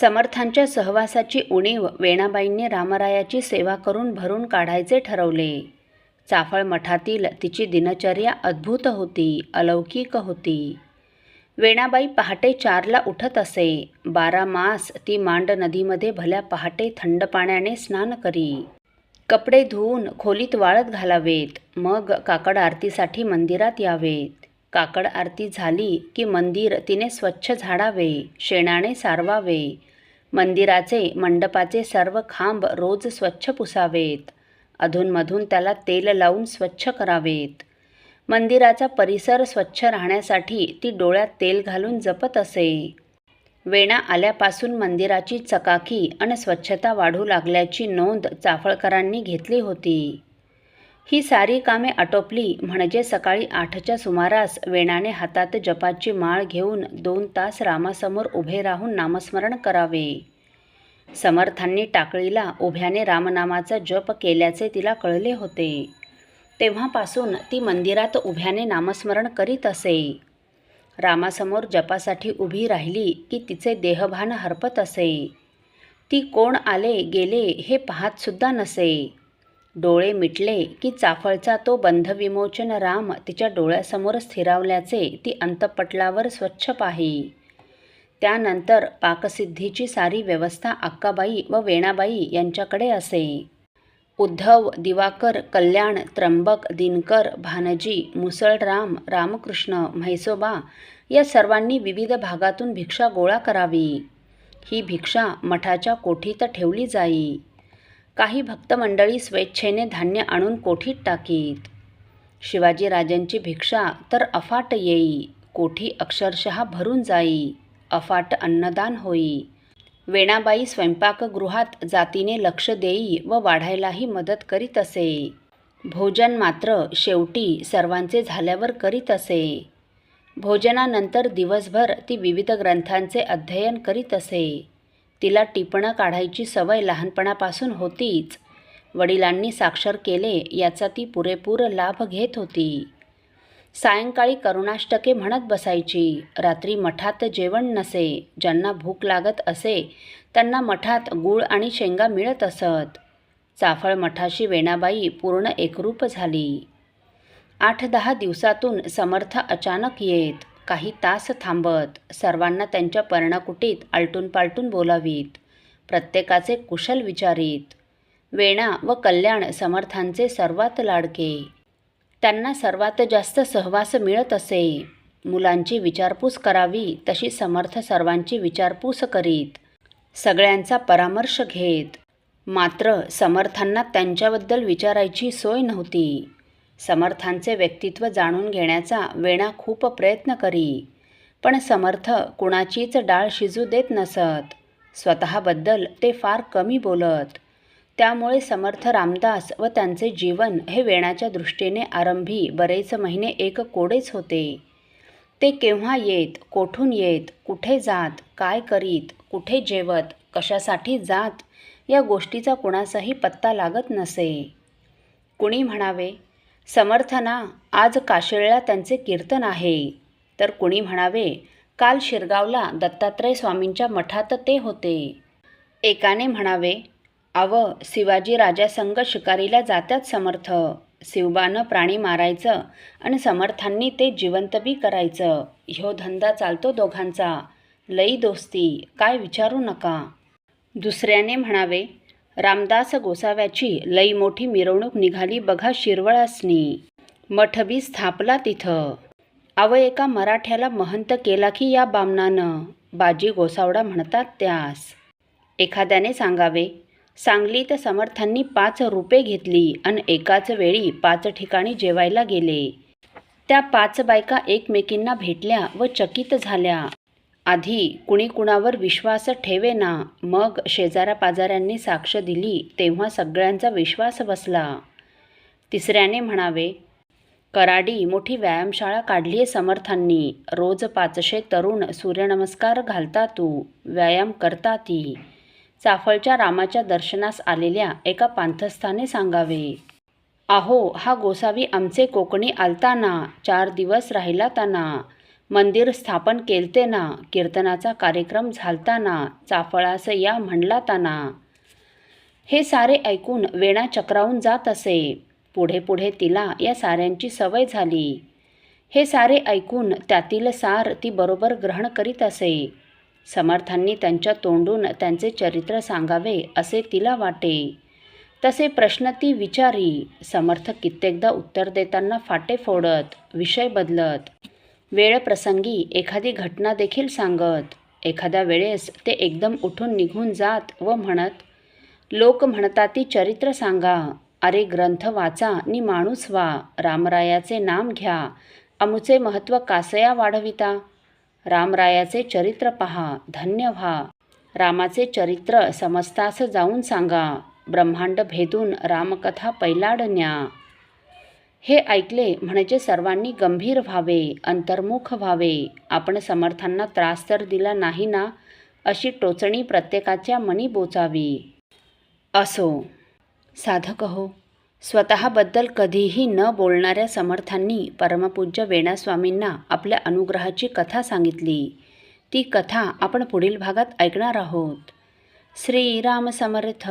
समर्थांच्या सहवासाची उणीव वेणाबाईंनी रामरायाची सेवा करून भरून काढायचे ठरवले. चाफळ मठातील तिची दिनचर्या अद्भुत होती अलौकिक होती. वेणाबाई पहाटे चारला उठत असे. बारा मास ती मांड नदीमध्ये भल्या पहाटे थंड पाण्याने स्नान करी. कपडे धुवून खोलीत वाळत घालावेत. मग काकड आरतीसाठी मंदिरात यावेत. काकड आरती झाली की मंदिर तिने स्वच्छ झाडावे शेणाने सारवावे. मंदिराचे मंडपाचे सर्व खांब रोज स्वच्छ पुसावेत. अधूनमधून त्याला तेल लावून स्वच्छ करावेत. मंदिराचा परिसर स्वच्छ राहण्यासाठी ती डोळ्यात तेल घालून जपत असे. वेणा आल्यापासून मंदिराची चकाकी आणि स्वच्छता वाढू लागल्याची नोंद चाफळकरांनी घेतली होती. ही सारी कामे आटोपली म्हणजे सकाळी आठच्या सुमारास वेणाने हातात जपाची माळ घेऊन दोन तास रामासमोर उभे राहून नामस्मरण करावे. समर्थांनी टाकळीला उभ्याने रामनामाचा जप केल्याचे तिला कळले होते. तेव्हापासून ती मंदिरात उभ्याने नामस्मरण करीत असे. रामासमोर जपासाठी उभी राहिली की तिचे देहभान हरपत असे. ती कोण आले गेले हे पाहतसुद्धा नसे. डोळे मिटले की चाफळचा तो बंधविमोचन राम तिच्या डोळ्यासमोर स्थिरावल्याचे ती अंतपटलावर स्वच्छ पाही. त्यानंतर पाकसिद्धीची सारी व्यवस्था अक्काबाई व वेणाबाई यांच्याकडे असे. उद्धव दिवाकर कल्याण त्र्यंबक दिनकर भानजी मुसळराम रामकृष्ण म्हैसोबा या सर्वांनी विविध भागातून भिक्षा गोळा करावी. ही भिक्षा मठाच्या कोठीत ठेवली जाई. काही भक्तमंडळी स्वेच्छेने धान्य आणून कोठीत टाकीत. शिवाजीराजांची भिक्षा तर अफाट येई. कोठी अक्षरशः भरून जाई. अफाट अन्नदान होई. वेणाबाई स्वयंपाकगृहात जातीने लक्ष देई व वाढायलाही मदत करीत असे. भोजन मात्र शेवटी सर्वांचे झाल्यावर करीत असे. भोजनानंतर दिवसभर ती विविध ग्रंथांचे अध्ययन करीत असे. तिला टिपणं काढायची सवय लहानपणापासून होतीच. वडिलांनी साक्षर केले याचा ती पुरेपूर लाभ घेत होती. सायंकाळी करुणाष्टके म्हणत बसायची. रात्री मठात जेवण नसे ज्यांना भूक लागत असे त्यांना मठात गूळ आणि शेंगा मिळत असत. चाफळ मठाशी वेणाबाई पूर्ण एकरूप झाली. आठ दहा दिवसातून समर्थ अचानक येत. काही तास थांबत सर्वांना त्यांच्या पर्णकुटीत आलटून पालटून बोलावीत. प्रत्येकाचे कुशल विचारीत. वेणा व कल्याण समर्थांचे सर्वात लाडके. त्यांना सर्वात जास्त सहवास मिळत असे. मुलांची विचारपूस करावी तशी समर्थ सर्वांची विचारपूस करीत. सगळ्यांचा परामर्श घेत. मात्र समर्थांना त्यांच्याबद्दल विचारायची सोय नव्हती. समर्थांचे व्यक्तित्व जाणून घेण्याचा वेणा खूप प्रयत्न करी. पण समर्थ कुणाचीच डाळ शिजू देत नसत. स्वतःबद्दल ते फार कमी बोलत. त्यामुळे समर्थ रामदास व त्यांचे जीवन हे वेणाच्या दृष्टीने आरंभी बरेच महिने एक कोडेच होते. ते केव्हा येत कोठून येत कुठे जात काय करीत कुठे जेवत कशासाठी जात या गोष्टीचा कुणाचाही पत्ता लागत नसे. कुणी म्हणावे समर्थना आज काशिळला त्यांचे कीर्तन आहे. तर कुणी म्हणावे काल शिरगावला दत्तात्रय स्वामींच्या मठात ते होते. एकाने म्हणावे अव शिवाजी राजासंग शिकारीला जात्यात समर्थ. शिवबानं प्राणी मारायचं आणि समर्थांनी ते जिवंत बी करायचं. ह्यो धंदा चालतो दोघांचा. लई दोस्ती काय विचारू नका. दुसऱ्याने म्हणावे रामदास गोसाव्याची लई मोठी मिरवणूक निघाली बघा शिरवळासनी. मठबी स्थापला तिथं. अव एका मराठ्याला महंत केला की या बामणानं. बाजी गोसावडा म्हणतात त्यास. एखाद्याने सांगावे सांगलीत समर्थांनी पाच रुपये घेतली आणि एकाच वेळी पाच ठिकाणी जेवायला गेले. त्या पाच बायका एकमेकींना भेटल्या व चकित झाल्या. आधी कुणी कुणावर विश्वास ठेवेना मग शेजाऱ्यापाजाऱ्यांनी साक्ष दिली तेव्हा सगळ्यांचा विश्वास बसला. तिसऱ्याने म्हणावे कराडी मोठी व्यायामशाळा काढली आहे समर्थांनी. रोज पाचशे तरुण सूर्यनमस्कार घालता तू व्यायाम करता ती. चाफळच्या रामाच्या दर्शनास आलेल्या एका पांथस्थाने सांगावे आहो हा गोसावी आमचे कोकणी आलताना चार दिवस राहिला ताना मंदिर स्थापन केलते ना कीर्तनाचा कार्यक्रम झालताना चाफळास या म्हणलाताना. हे सारे ऐकून वेणा चक्रावून जात असे. पुढे पुढे तिला या साऱ्यांची सवय झाली. हे सारे ऐकून त्यातील सार ती बरोबर ग्रहण करीत असे. समर्थांनी त्यांच्या तोंडून त्यांचे चरित्र सांगावे असे तिला वाटे. तसे प्रश्न ती विचारी. समर्थ कित्येकदा उत्तर देताना फाटे फोडत विषय बदलत. वेळ प्रसंगी एखादी घटना देखील सांगत. एखाद्या वेळेस ते एकदम उठून निघून जात व म्हणत लोक म्हणता ती चरित्र सांगा. अरे ग्रंथ वाचा नि माणूस व्हा. रामरायाचे नाम घ्या. अमुचे महत्त्व कासया वाढविता. रामरायाचे चरित्र पहा. धन्य व्हा. रामाचे चरित्र समजतास जाऊन सांगा. ब्रह्मांड भेदून रामकथा पैलाडण्या हे ऐकले म्हणजे सर्वांनी गंभीर व्हावे अंतर्मुख व्हावे. आपण समर्थांना त्रास तर दिला नाही ना? अशी टोचणी प्रत्येकाच्या मनी बोचावी. असो. साधक हो. स्वतःबद्दल कधीही न बोलणाऱ्या समर्थांनी परमपूज्य वेणास्वामींना आपल्या अनुग्रहाची कथा सांगितली. ती कथा आपण पुढील भागात ऐकणार आहोत. श्रीराम समर्थ.